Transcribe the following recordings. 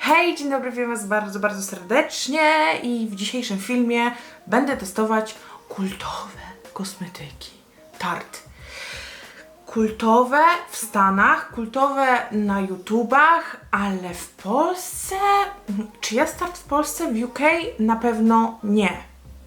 Hej, dzień dobry, witam Was bardzo, bardzo serdecznie i w dzisiejszym filmie będę testować kultowe kosmetyki Tarte. Kultowe w Stanach, kultowe na YouTubach, ale w Polsce... Czy jest Tarte w Polsce? W UK? Na pewno nie.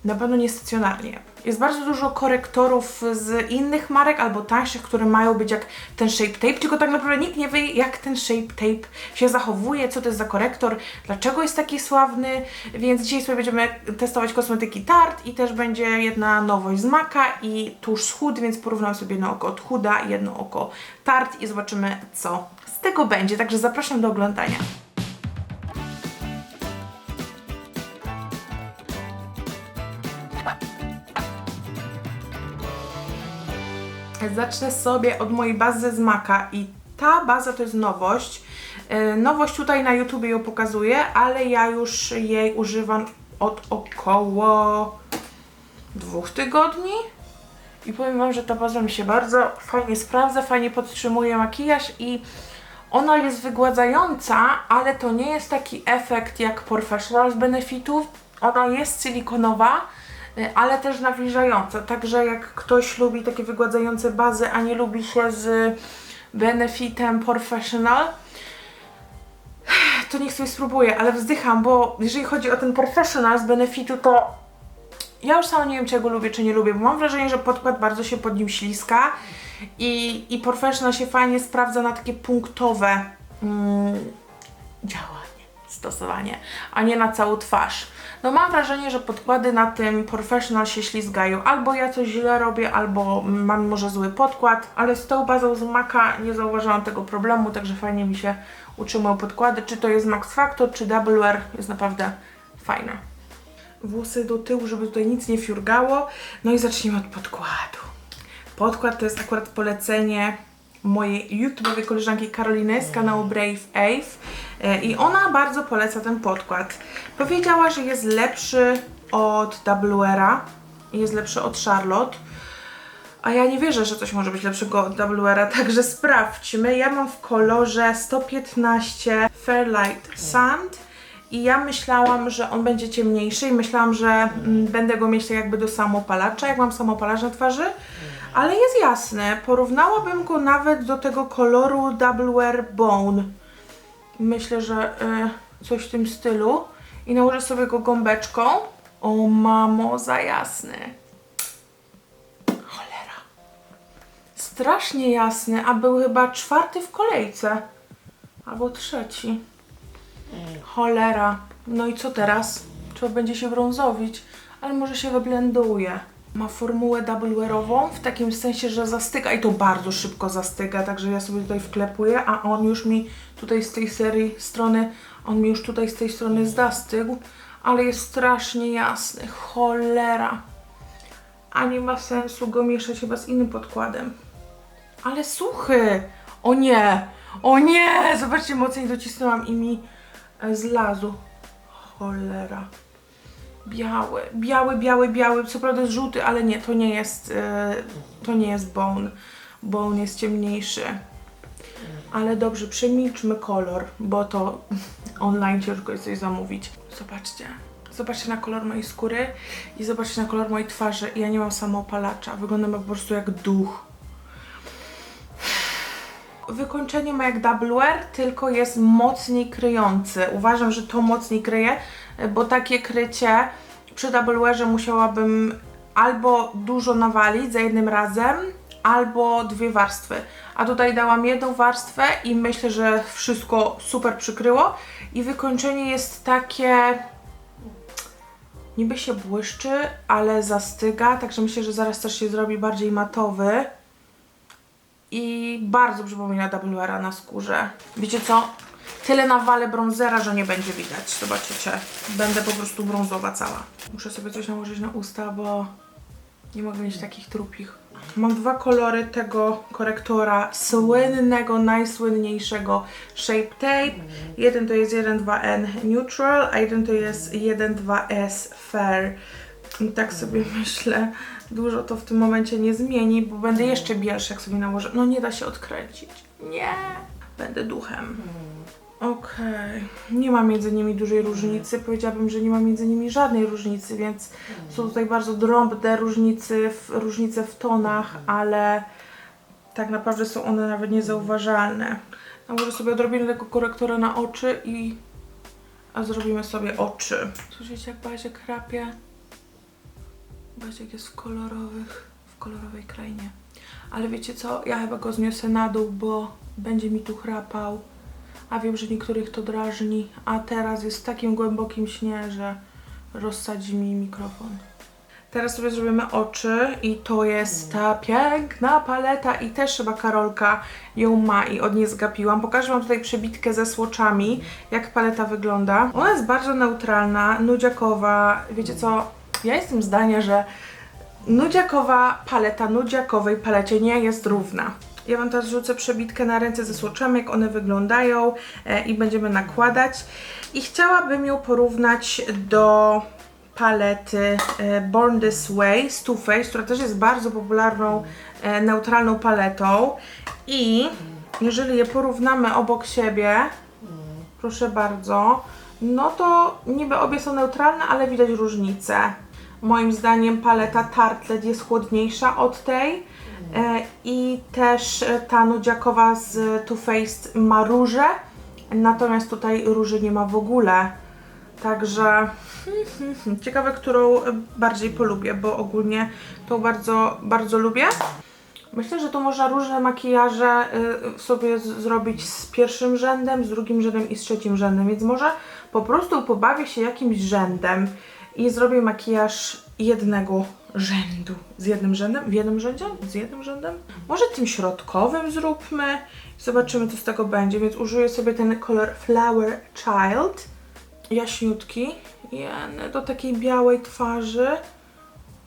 Na pewno nie stacjonarnie. Jest bardzo dużo korektorów z innych marek albo tańszych, które mają być jak ten Shape Tape, tylko tak naprawdę nikt nie wie, jak ten Shape Tape się zachowuje, co to jest za korektor, dlaczego jest taki sławny, więc dzisiaj sobie będziemy testować kosmetyki Tarte i też będzie jedna nowość z Maka i tuż z więc porównam sobie jedno oko od Huda i jedno oko Tarte i zobaczymy, co z tego będzie. Także zapraszam do oglądania. Zacznę sobie od mojej bazy z Maka i ta baza to jest nowość. Yy, Nowość tutaj na YouTubie ją pokazuję, ale ja już jej używam od około dwóch tygodni. I powiem Wam, że ta baza mi się bardzo fajnie sprawdza, fajnie podtrzymuje makijaż i ona jest wygładzająca, ale to nie jest taki efekt jak Professional z Benefitów. Ona jest silikonowa, ale też nawilżająca. Także jak ktoś lubi takie wygładzające bazy, a nie lubi się z Benefitem Professional, to niech sobie spróbuję, ale wzdycham, bo jeżeli chodzi o ten Professional z Benefitu, to ja już sama nie wiem, czy ja go lubię, czy nie lubię, bo mam wrażenie, że podkład bardzo się pod nim śliska i, i Professional się fajnie sprawdza na takie punktowe mm, działanie, stosowanie, a nie na całą twarz. No mam wrażenie, że podkłady na tym Professional się ślizgają. Albo ja coś źle robię, albo mam może zły podkład, ale z tą bazą z Maka nie zauważyłam tego problemu, także fajnie mi się utrzymują podkłady. Czy to jest Max Factor, czy Double Wear, jest naprawdę fajna włosy do tyłu, żeby tutaj nic nie fiurgało. No i zacznijmy od podkładu. Podkład to jest akurat polecenie mojej YouTube'owej koleżanki Karoliny z kanału Brave Ave i ona bardzo poleca ten podkład. Powiedziała, że jest lepszy od Double Wear'a i jest lepszy od Charlotte. A ja nie wierzę, że coś może być lepszego od Double Wear'a, także sprawdźmy. Ja mam w kolorze 115 Fairlight Sand i ja myślałam, że on będzie ciemniejszy i myślałam, że mm, będę go mieć tak jakby do samopalacza, jak mam samopalacz na twarzy, ale jest jasny. Porównałabym go nawet do tego koloru Double Wear Bone. Myślę, że y, coś w tym stylu. I nałożę sobie go gąbeczką. O mamo, za jasny. Cholera. Strasznie jasny, a był chyba czwarty w kolejce. Albo trzeci. Cholera. No i co teraz? Trzeba będzie się brązowić, ale może się wyblenduje. Ma formułę double wearową, w takim sensie, że zastyga i to bardzo szybko zastyga, także ja sobie tutaj wklepuję, a on już mi tutaj z tej serii strony, on mi już tutaj z tej strony zastygł, ale jest strasznie jasny. Cholera. A nie ma sensu go mieszać chyba z innym podkładem. Ale suchy! O nie! O nie! Zobaczcie, mocniej docisnęłam i mi e, zlazł. Cholera. Biały, biały, biały, biały. Co prawda jest żółty, ale nie, to nie jest, e, to nie jest bone. Bone jest ciemniejszy. Ale dobrze, przemilczmy kolor, bo to online ciężko jest coś zamówić. Zobaczcie. Zobaczcie na kolor mojej skóry i zobaczcie na kolor mojej twarzy. Ja nie mam samoopalacza. Wyglądam po prostu jak duch. Wykończenie ma jak double wear, tylko jest mocniej kryjący. Uważam, że to mocniej kryje, bo takie krycie przy double musiałabym albo dużo nawalić za jednym razem, albo dwie warstwy. A tutaj dałam jedną warstwę i myślę, że wszystko super przykryło. I wykończenie jest takie niby się błyszczy, ale zastyga, także myślę, że zaraz też się zrobi bardziej matowy i bardzo przypomina Wear'a na skórze. Wiecie co? Tyle nawalę bronzera, że nie będzie widać. Zobaczycie. Będę po prostu brązowa cała. Muszę sobie coś nałożyć na usta, bo nie mogę mieć takich trupich. Mam dwa kolory tego korektora słynnego, najsłynniejszego Shape Tape. Jeden to jest 1.2N Neutral, a jeden to jest 1.2S Fair. I tak sobie myślę, dużo to w tym momencie nie zmieni, bo będę jeszcze bielszy, jak sobie nałożę. No nie da się odkręcić. Nie! Będę duchem. Okej, nie ma między nimi dużej różnicy. Powiedziałabym, że nie ma między nimi żadnej różnicy, więc są tutaj bardzo drobne różnice w, różnice w tonach, ale tak naprawdę są one nawet niezauważalne. A może sobie odrobimy tego korektora na oczy i a zrobimy sobie oczy. Słyszycie jak Baziek chrapie? Baziek jest w kolorowych, w kolorowej krainie. Ale wiecie co? Ja chyba go zniosę na dół, bo będzie mi tu chrapał. A wiem, że niektórych to drażni. A teraz jest w takim głębokim śnie, że rozsadzi mi mikrofon. Teraz sobie zrobimy oczy i to jest ta piękna paleta i też chyba Karolka ją ma i od niej zgapiłam. Pokażę Wam tutaj przebitkę ze słoczami, jak paleta wygląda. Ona jest bardzo neutralna, nudziakowa. Wiecie co? Ja jestem zdania, że nudziakowa paleta nudziakowej palecie nie jest równa. Ja Wam teraz rzucę przebitkę na ręce ze słoczami, jak one wyglądają e, i będziemy nakładać. I chciałabym ją porównać do palety e, Born This Way z Too Faced, która też jest bardzo popularną, e, neutralną paletą. I jeżeli je porównamy obok siebie, proszę bardzo, no to niby obie są neutralne, ale widać różnicę. Moim zdaniem paleta Tartlet jest chłodniejsza od tej i też e, ta nudziakowa z Too Faced ma róże, natomiast tutaj róży nie ma w ogóle. Także ciekawe, którą e, bardziej polubię, bo ogólnie tą bardzo, bardzo lubię. Myślę, że tu można różne makijaże y, sobie zrobić z pierwszym rzędem, z drugim rzędem i z trzecim rzędem, więc może po prostu pobawię się jakimś rzędem i zrobię makijaż jednego rzędu. Z jednym rzędem? W jednym rzędzie? Z jednym rzędem? Może tym środkowym zróbmy. Zobaczymy, co z tego będzie, więc użyję sobie ten kolor Flower Child. Jaśniutki. Do takiej białej twarzy.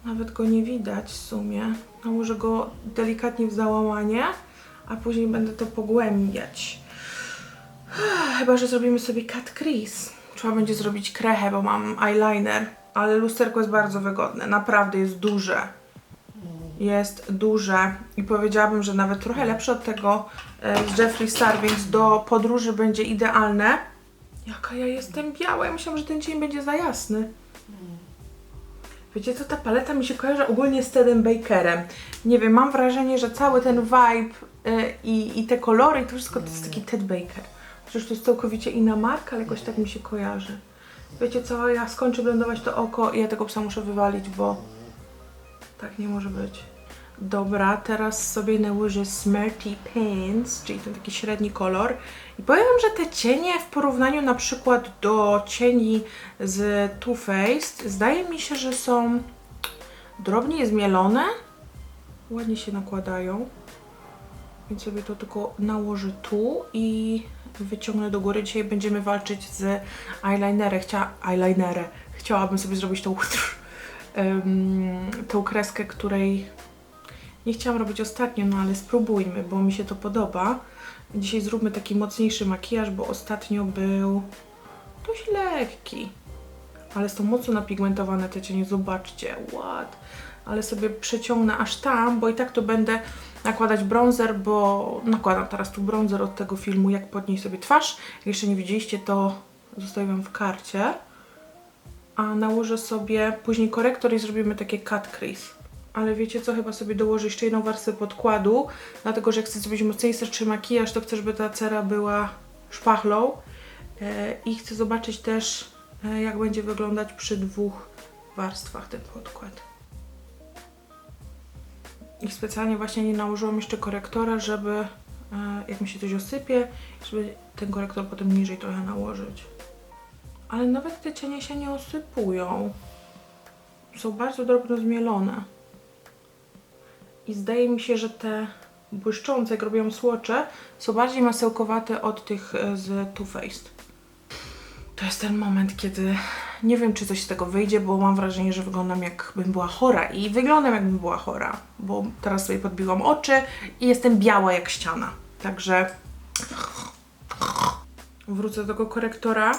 Nawet go nie widać w sumie. Nałożę go delikatnie w załamanie, a później będę to pogłębiać. Chyba, że zrobimy sobie cut crease. Trzeba będzie zrobić krechę, bo mam eyeliner. Ale lusterko jest bardzo wygodne. Naprawdę jest duże. Jest duże i powiedziałabym, że nawet trochę lepsze od tego e, z Jeffree Star, więc do podróży będzie idealne. Jaka ja jestem biała. Ja myślałam, że ten dzień będzie za jasny. Wiecie co, ta paleta mi się kojarzy ogólnie z Tedem Bakerem. Nie wiem, mam wrażenie, że cały ten vibe y, i, i te kolory i to wszystko to jest taki Ted Baker. Przecież to jest całkowicie inna marka, ale jakoś tak mi się kojarzy. Wiecie co, ja skończę blendować to oko i ja tego psa muszę wywalić, bo tak nie może być. Dobra, teraz sobie nałożę Smarty Pants, czyli ten taki średni kolor. I powiem że te cienie w porównaniu na przykład do cieni z Too Faced, zdaje mi się, że są drobniej zmielone. Ładnie się nakładają. Więc sobie to tylko nałożę tu i wyciągnę do góry. Dzisiaj będziemy walczyć z eyelinerem. Chcia... eyelinerem. Chciałabym sobie zrobić tą, em, tą kreskę, której nie chciałam robić ostatnio, no ale spróbujmy, bo mi się to podoba. Dzisiaj zróbmy taki mocniejszy makijaż, bo ostatnio był dość lekki. Ale są mocno napigmentowane te cienie, zobaczcie, ład. Ale sobie przeciągnę aż tam, bo i tak to będę nakładać bronzer, bo nakładam teraz tu bronzer od tego filmu, jak podnieść sobie twarz. Jak jeszcze nie widzieliście, to zostawię Wam w karcie. A nałożę sobie później korektor i zrobimy takie cut crease. Ale wiecie co, chyba sobie dołożę jeszcze jedną warstwę podkładu, dlatego że jak chcę zrobić mocniejszy makijaż, to chcę, żeby ta cera była szpachlą. E, I chcę zobaczyć też, e, jak będzie wyglądać przy dwóch warstwach ten podkład. I specjalnie właśnie nie nałożyłam jeszcze korektora, żeby e, jak mi się coś osypie, żeby ten korektor potem niżej trochę nałożyć. Ale nawet te cienie się nie osypują. Są bardzo drobno zmielone. I zdaje mi się, że te błyszczące, jak robią słocze, są bardziej masełkowate od tych e, z Too Faced. To jest ten moment, kiedy nie wiem, czy coś z tego wyjdzie, bo mam wrażenie, że wyglądam jakbym była chora. I wyglądam jakbym była chora, bo teraz sobie podbiłam oczy i jestem biała jak ściana. Także wrócę do tego korektora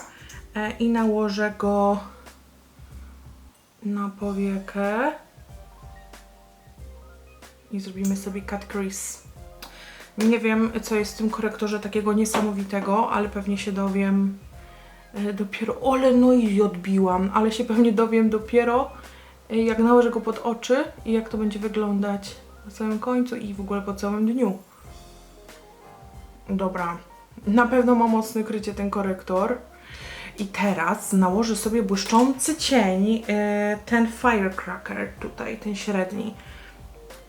e, i nałożę go na powiekę i zrobimy sobie cut crease. Nie wiem, co jest w tym korektorze takiego niesamowitego, ale pewnie się dowiem dopiero. Ole, no i odbiłam, ale się pewnie dowiem dopiero, e, jak nałożę go pod oczy i jak to będzie wyglądać na samym końcu i w ogóle po całym dniu. Dobra, na pewno ma mocne krycie ten korektor. I teraz nałożę sobie błyszczący cień, e, ten firecracker tutaj, ten średni.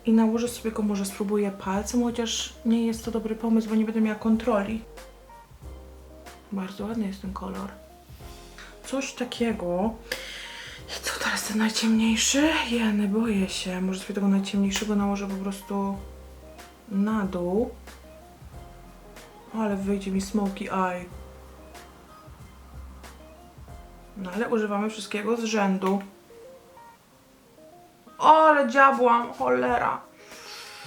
I nałożę sobie go, może spróbuję palcem, chociaż nie jest to dobry pomysł, bo nie będę miała kontroli. Bardzo ładny jest ten kolor. Coś takiego. I co teraz ten najciemniejszy? Jeny, boję się. Może sobie tego najciemniejszego nałożę po prostu na dół. Ale wyjdzie mi smoky eye. No ale używamy wszystkiego z rzędu. O, ale dziabłam, cholera.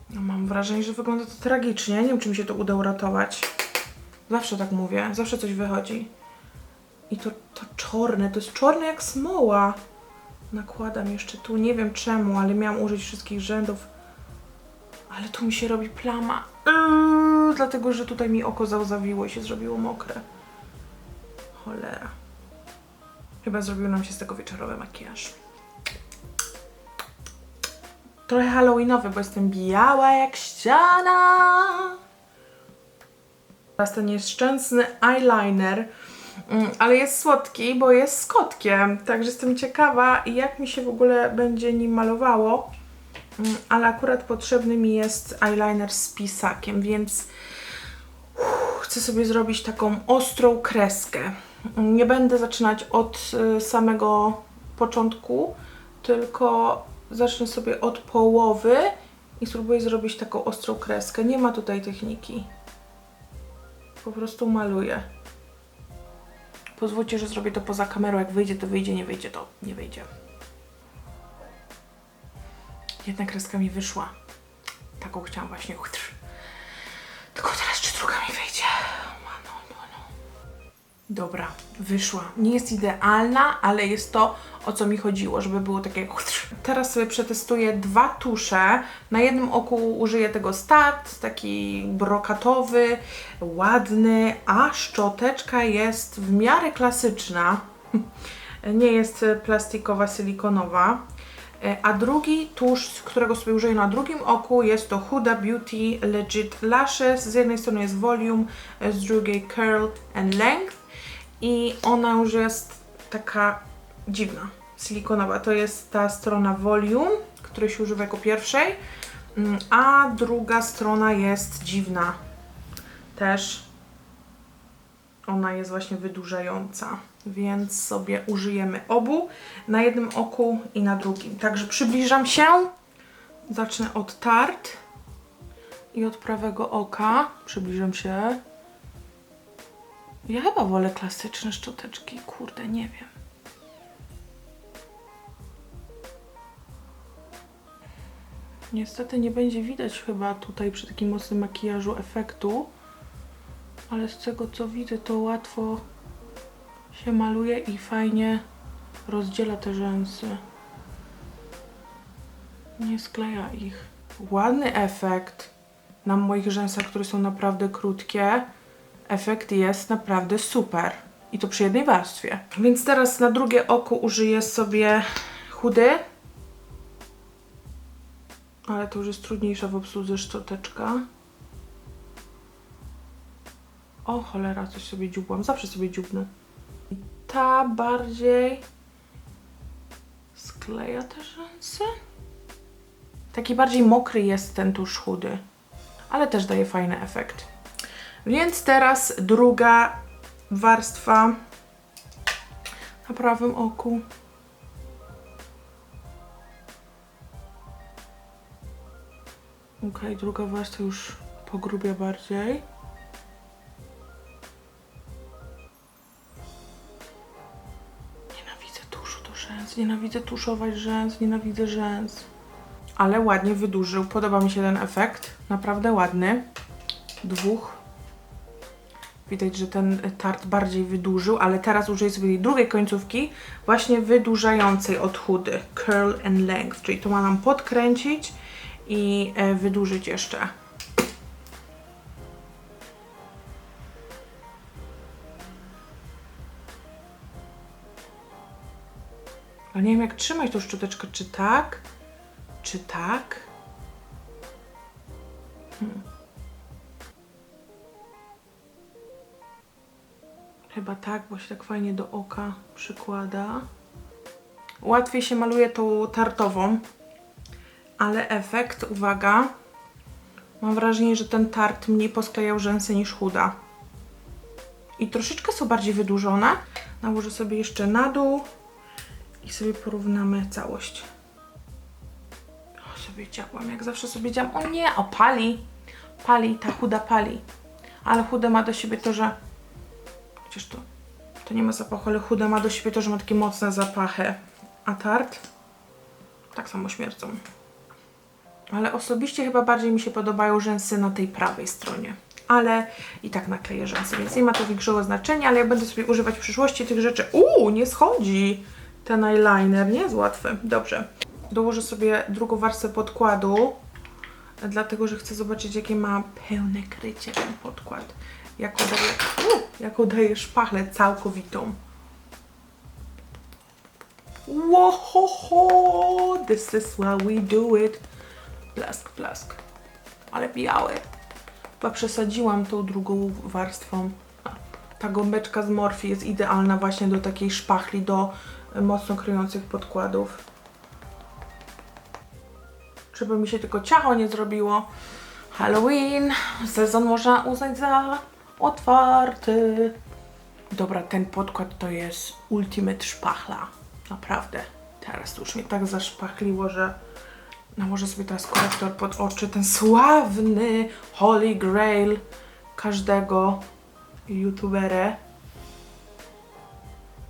No mam wrażenie, że wygląda to tragicznie. Nie wiem, czy mi się to uda uratować. Zawsze tak mówię, zawsze coś wychodzi. I to, to czarne, to jest czarne jak smoła. Nakładam jeszcze tu, nie wiem czemu, ale miałam użyć wszystkich rzędów. Ale tu mi się robi plama. Yy, dlatego, że tutaj mi oko załzawiło i się zrobiło mokre. Cholera. Chyba zrobił nam się z tego wieczorowy makijaż. Trochę halloweenowy, bo jestem biała jak ściana. Teraz ten nieszczęsny eyeliner, mm, ale jest słodki, bo jest z kotkiem. Także jestem ciekawa, jak mi się w ogóle będzie nim malowało. Mm, Ale akurat potrzebny mi jest eyeliner z pisakiem, więc chcę sobie zrobić taką ostrą kreskę. Nie będę zaczynać od y, samego początku, tylko zacznę sobie od połowy i spróbuję zrobić taką ostrą kreskę. Nie ma tutaj techniki. Po prostu maluję. Pozwólcie, że zrobię to poza kamerą. Jak wyjdzie, to wyjdzie, nie wyjdzie, to nie wyjdzie. Jedna kreska mi wyszła. Taką chciałam właśnie. Tylko teraz, czy druga mi wyjdzie? Dobra, wyszła. Nie jest idealna, ale jest to, o co mi chodziło, żeby było takie... Teraz sobie przetestuję dwa tusze. Na jednym oku użyję tego Start, taki brokatowy, ładny, a szczoteczka jest w miarę klasyczna. Nie jest plastikowa, silikonowa. A drugi tusz, którego sobie użyję na drugim oku, jest to Huda Beauty Legit Lashes. Z jednej strony jest Volume, z drugiej Curl and Length. I ona już jest taka dziwna, silikonowa. To jest ta strona Volume, której się używa jako pierwszej. Mm, A druga strona jest dziwna. Też ona jest właśnie wydłużająca, więc sobie użyjemy obu na jednym oku i na drugim. Także przybliżam się. Zacznę od tart i od prawego oka. Przybliżam się. Ja chyba wolę klasyczne szczoteczki, kurde, nie wiem. Niestety nie będzie widać chyba tutaj przy takim mocnym makijażu efektu, ale z tego co widzę to łatwo się maluje i fajnie rozdziela te rzęsy. Nie skleja ich. Ładny efekt na moich rzęsach, które są naprawdę krótkie. Efekt jest naprawdę super. I to przy jednej warstwie. Więc teraz na drugie oko użyję sobie chudy. Ale to już jest trudniejsza w obsłudze szczoteczka. O cholera, coś sobie dziubłam. Zawsze sobie dziubnę. I ta bardziej skleja te rzęsy. Taki bardziej mokry jest ten tusz chudy. Ale też daje fajny efekt. Więc teraz druga warstwa na prawym oku. Ok, druga warstwa już pogrubia bardziej. Nienawidzę tuszu do rzęs, nienawidzę tuszować rzęs, nienawidzę rzęs. Ale ładnie wydłużył, podoba mi się ten efekt, naprawdę ładny. Dwóch. Widać, że ten tart bardziej wydłużył, ale teraz użyję sobie drugiej końcówki, właśnie wydłużającej od chudy, curl and length, czyli to ma nam podkręcić i e, wydłużyć jeszcze. Ale nie wiem jak trzymać tą szczoteczkę, czy tak, czy tak. Hmm. Chyba tak, bo się tak fajnie do oka przykłada. Łatwiej się maluje tą tartową, ale efekt, uwaga, mam wrażenie, że ten tart mniej posklejał rzęsy niż chuda. I troszeczkę są bardziej wydłużone. Nałożę sobie jeszcze na dół i sobie porównamy całość. O, sobie działam, jak zawsze sobie działam. O nie, o pali. Pali, ta chuda pali. Ale chude ma do siebie to, że... Chociaż to, to nie ma zapachu, ale chude ma do siebie to, że ma takie mocne zapachy. A tart? Tak samo śmierdzą. Ale osobiście chyba bardziej mi się podobają rzęsy na tej prawej stronie. Ale i tak nakleję rzęsy, więc nie ma to większego znaczenia, ale ja będę sobie używać w przyszłości tych rzeczy. Uuu, nie schodzi ten eyeliner, nie jest łatwy. Dobrze. Dołożę sobie drugą warstwę podkładu, dlatego że chcę zobaczyć, jakie ma pełne krycie ten podkład. Jaką daje, uh, jaką daje szpachlę całkowitą. Wohoho, this is how we do it. Blask, blask. Ale biały. Chyba przesadziłam tą drugą warstwą. Ta gąbeczka z Morphe jest idealna właśnie do takiej szpachli, do e, mocno kryjących podkładów. Żeby mi się tylko ciacho nie zrobiło. Halloween, sezon można uznać za otwarty. Dobra, ten podkład to jest ultimate szpachla. Naprawdę. Teraz już mnie tak zaszpachliło, że nałożę sobie teraz korektor pod oczy. Ten sławny Holy Grail każdego youtubera.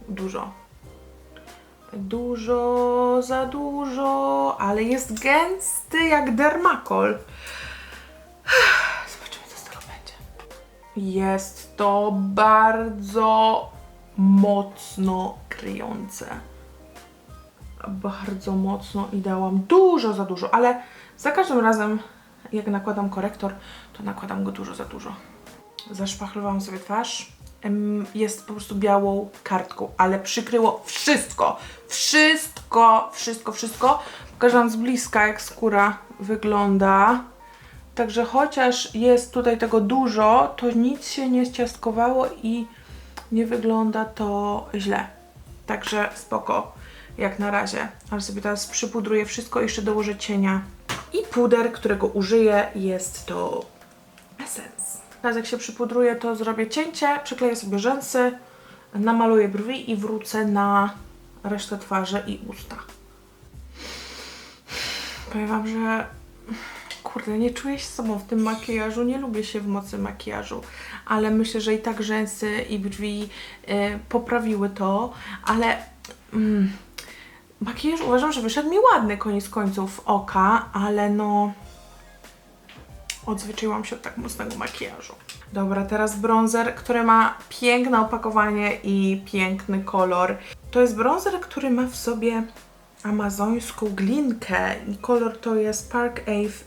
Dużo. Dużo, za dużo, ale jest gęsty jak dermakol. Zobaczymy, co z tego będzie. Jest to bardzo mocno kryjące. Bardzo mocno i dałam dużo za dużo, ale za każdym razem, jak nakładam korektor, to nakładam go dużo za dużo. Zaszpachlowałam sobie twarz. Jest po prostu białą kartką, ale przykryło wszystko. Wszystko, wszystko, wszystko. Pokażę Wam z bliska, jak skóra wygląda. Także chociaż jest tutaj tego dużo, to nic się nie ściastkowało i nie wygląda to źle. Także spoko, jak na razie. Ale sobie teraz przypudruję wszystko, jeszcze dołożę cienia. I puder, którego użyję, jest to Essence. Teraz jak się przypudruję, to zrobię cięcie, przykleję sobie rzęsy, namaluję brwi i wrócę na resztę twarzy i usta. Powiem Wam, że kurde, nie czuję się sobą w tym makijażu, nie lubię się w mocy makijażu, ale myślę, że i tak rzęsy i brwi y, poprawiły to, ale mm, makijaż uważam, że wyszedł mi ładny koniec końców oka, ale no odzwyczaiłam się od tak mocnego makijażu. Dobra, teraz bronzer, który ma piękne opakowanie i piękny kolor. To jest bronzer, który ma w sobie amazońską glinkę i kolor to jest Park Ave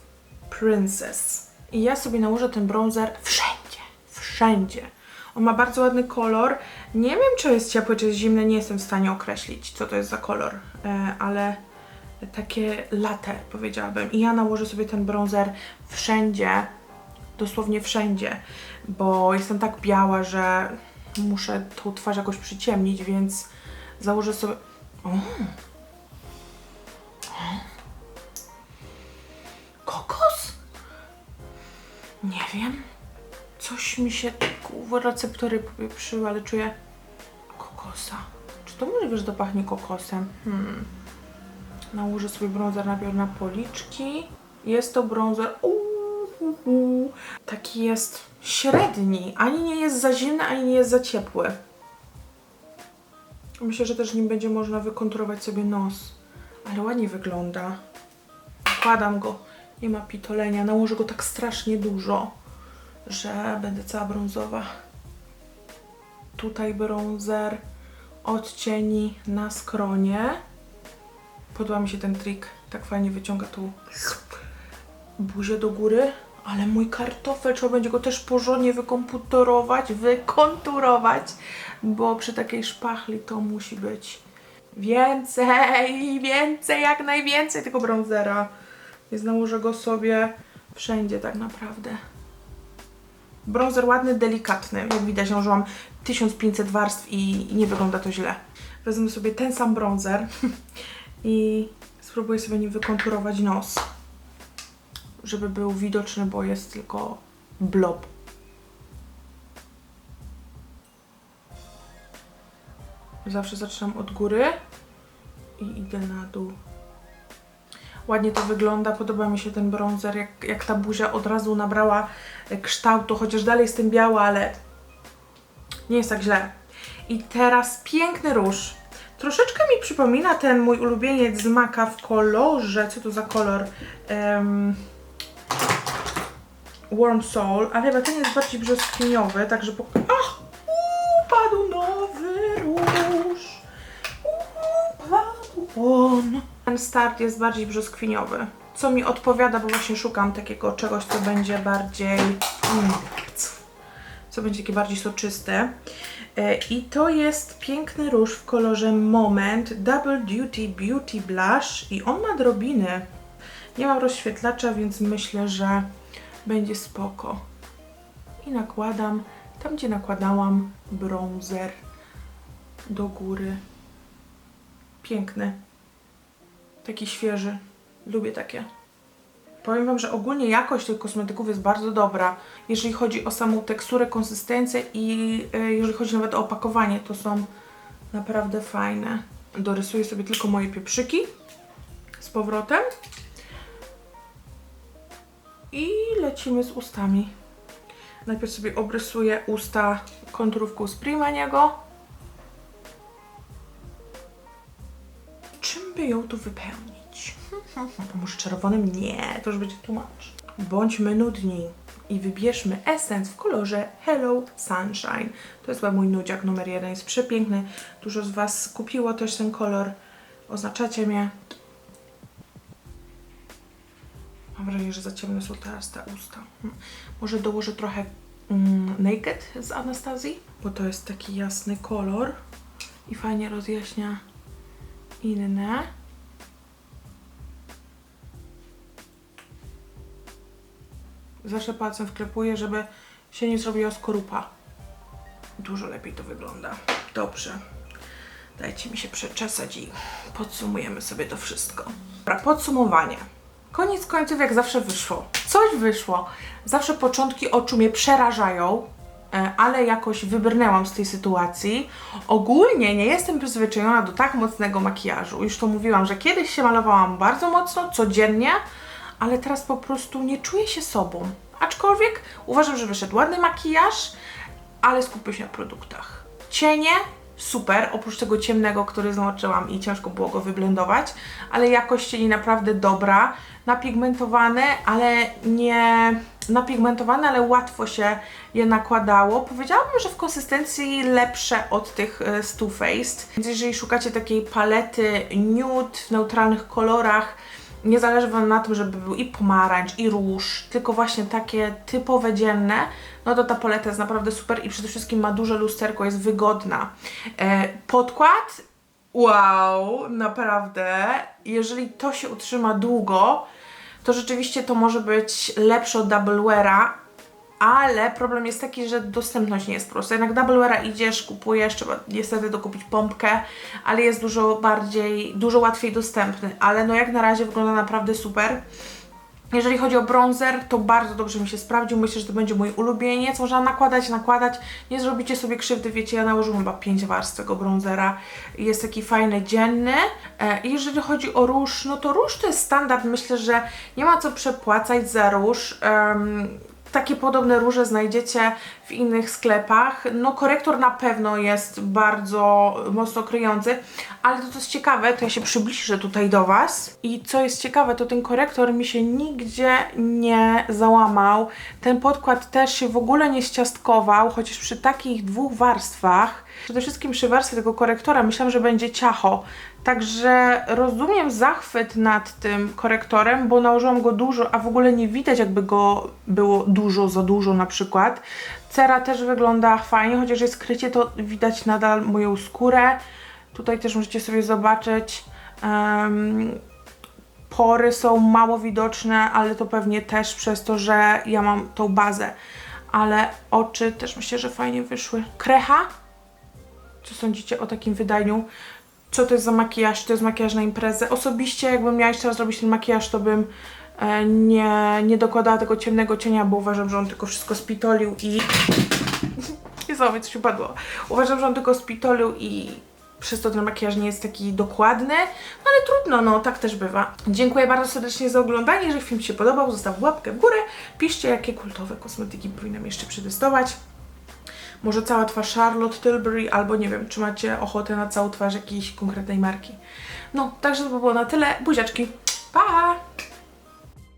Princess. I ja sobie nałożę ten bronzer wszędzie, wszędzie. On ma bardzo ładny kolor. Nie wiem, czy jest ciepły, czy jest zimny, nie jestem w stanie określić, co to jest za kolor, e, ale takie latte powiedziałabym. I ja nałożę sobie ten bronzer wszędzie, dosłownie wszędzie, bo jestem tak biała, że muszę tą twarz jakoś przyciemnić, więc założę sobie... O. Kokos? Nie wiem. Coś mi się receptory popieprzyły, ale czuję kokosa. Czy to możliwe, że to pachnie kokosem? Hmm. Nałożę sobie bronzer najpierw na policzki. Jest to bronzer uuu, taki jest średni. Ani nie jest za zimny, ani nie jest za ciepły. Myślę, że też nim będzie można wykonturować sobie nos. Ale ładnie wygląda. Wkładam go. Nie ma pitolenia. Nałożę go tak strasznie dużo, że będę cała brązowa. Tutaj bronzer, odcieni na skronie. Podoba mi się ten trik. Tak fajnie wyciąga tą buzię do góry. Ale mój kartofel, trzeba będzie go też porządnie wykomputerować, wykonturować, bo przy takiej szpachli to musi być Więcej, więcej, jak najwięcej tego bronzera. Więc nałożę go sobie wszędzie tak naprawdę. Bronzer ładny, delikatny. Jak widać, nałożyłam 1500 warstw i nie wygląda to źle. Wezmę sobie ten sam bronzer i spróbuję sobie nim wykonturować nos. Żeby był widoczny, bo jest tylko blob. Zawsze zaczynam od góry i idę na dół. Ładnie to wygląda, podoba mi się ten bronzer, jak, jak ta buzia od razu nabrała e, kształtu, chociaż dalej jestem biała, ale nie jest tak źle. I teraz piękny róż. Troszeczkę mi przypomina ten mój ulubieniec z Maka w kolorze, co to za kolor? Em, Warm Soul, ale chyba ten jest bardziej brzoskwiniowy, także po... Ach! Upadł nowy róż! Upadł on! Ten start jest bardziej brzoskwiniowy, co mi odpowiada, bo właśnie szukam takiego czegoś, co będzie bardziej... Mm, co będzie takie bardziej soczyste. E, I to jest piękny róż w kolorze Moment Double Duty Beauty Blush i on ma drobiny. Nie mam rozświetlacza, więc myślę, że będzie spoko. I nakładam tam, gdzie nakładałam bronzer do góry. Piękny. Taki świeży. Lubię takie. Powiem Wam, że ogólnie jakość tych kosmetyków jest bardzo dobra, jeżeli chodzi o samą teksturę, konsystencję i e, jeżeli chodzi nawet o opakowanie, to są naprawdę fajne. Dorysuję sobie tylko moje pieprzyki z powrotem i lecimy z ustami. Najpierw sobie obrysuję usta konturówką z Primaniego. Czym by ją tu wypełnić? Może czerwonym? Nie, to już będzie tłumacz. Bądźmy nudni i wybierzmy Essence w kolorze Hello Sunshine. To jest mój nudziak numer jeden, jest przepiękny. Dużo z Was kupiło też ten kolor. Oznaczacie mnie. Mam wrażenie, że za ciemne są teraz te usta. Hmm. Może dołożę trochę mm, Naked z Anastazji, bo to jest taki jasny kolor i fajnie rozjaśnia inne. Zawsze palcem wklepuję, żeby się nie zrobiła skorupa. Dużo lepiej to wygląda. Dobrze. Dajcie mi się przeczesać i podsumujemy sobie to wszystko. Dobra, podsumowanie. Koniec końców, jak zawsze wyszło. Coś wyszło. Zawsze początki oczu mnie przerażają, e, ale jakoś wybrnęłam z tej sytuacji. Ogólnie nie jestem przyzwyczajona do tak mocnego makijażu. Już to mówiłam, że kiedyś się malowałam bardzo mocno, codziennie, ale teraz po prostu nie czuję się sobą. Aczkolwiek uważam, że wyszedł ładny makijaż, ale skupię się na produktach. Cienie super, oprócz tego ciemnego, który zobaczyłam i ciężko było go wyblendować, ale jakość cieni naprawdę dobra, napigmentowane, ale nie napigmentowane, ale łatwo się je nakładało. Powiedziałabym, że w konsystencji lepsze od tych e, z Too Faced. Więc jeżeli szukacie takiej palety nude w neutralnych kolorach, nie zależy Wam na tym, żeby był i pomarańcz, i róż, tylko właśnie takie typowe dzienne, no to ta paleta jest naprawdę super i przede wszystkim ma duże lusterko, jest wygodna. E, podkład, wow, naprawdę, jeżeli to się utrzyma długo, to rzeczywiście to może być lepsze od Double Wear'a, ale problem jest taki, że dostępność nie jest prosta. Jednak Double Wear'a idziesz, kupujesz, trzeba niestety dokupić pompkę, ale jest dużo bardziej, dużo łatwiej dostępny. Ale no jak na razie wygląda naprawdę super. Jeżeli chodzi o bronzer, to bardzo dobrze mi się sprawdził. Myślę, że to będzie mój ulubieniec. Można nakładać, nakładać. Nie zrobicie sobie krzywdy. Wiecie, ja nałożyłam chyba 5 warstw tego bronzera. Jest taki fajny, dzienny. E, jeżeli chodzi o róż, no to róż to jest standard. Myślę, że nie ma co przepłacać za róż. Em, takie podobne róże znajdziecie w innych sklepach. No korektor na pewno jest bardzo mocno kryjący, ale to co jest ciekawe, to ja się przybliżę tutaj do Was. I co jest ciekawe, to ten korektor mi się nigdzie nie załamał. Ten podkład też się w ogóle nie ściastkował, chociaż przy takich dwóch warstwach, przede wszystkim przy warstwie tego korektora myślałam, że będzie ciacho. Także rozumiem zachwyt nad tym korektorem, bo nałożyłam go dużo, a w ogóle nie widać jakby go było dużo, za dużo na przykład. Cera też wygląda fajnie, chociaż jest skrycie, to widać nadal moją skórę. Tutaj też możecie sobie zobaczyć. em, pory są mało widoczne, ale to pewnie też przez to, że ja mam tą bazę. Ale oczy też myślę, że fajnie wyszły. Krecha? Co sądzicie o takim wydaniu? Co to jest za makijaż? To jest makijaż na imprezę. Osobiście, jakbym miała jeszcze raz zrobić ten makijaż, to bym e, nie, nie dokładała tego ciemnego cienia, bo uważam, że on tylko wszystko spitolił i... Mi coś upadło. Uważam, że on tylko spitolił i przez to ten makijaż nie jest taki dokładny, no ale trudno, no tak też bywa. Dziękuję bardzo serdecznie za oglądanie. Jeżeli film się podobał, zostaw łapkę w górę. Piszcie, jakie kultowe kosmetyki powinnam jeszcze przetestować. Może cała twarz Charlotte Tilbury, albo nie wiem, czy macie ochotę na całą twarz jakiejś konkretnej marki. No, także to by było na tyle. Buziaczki. Pa!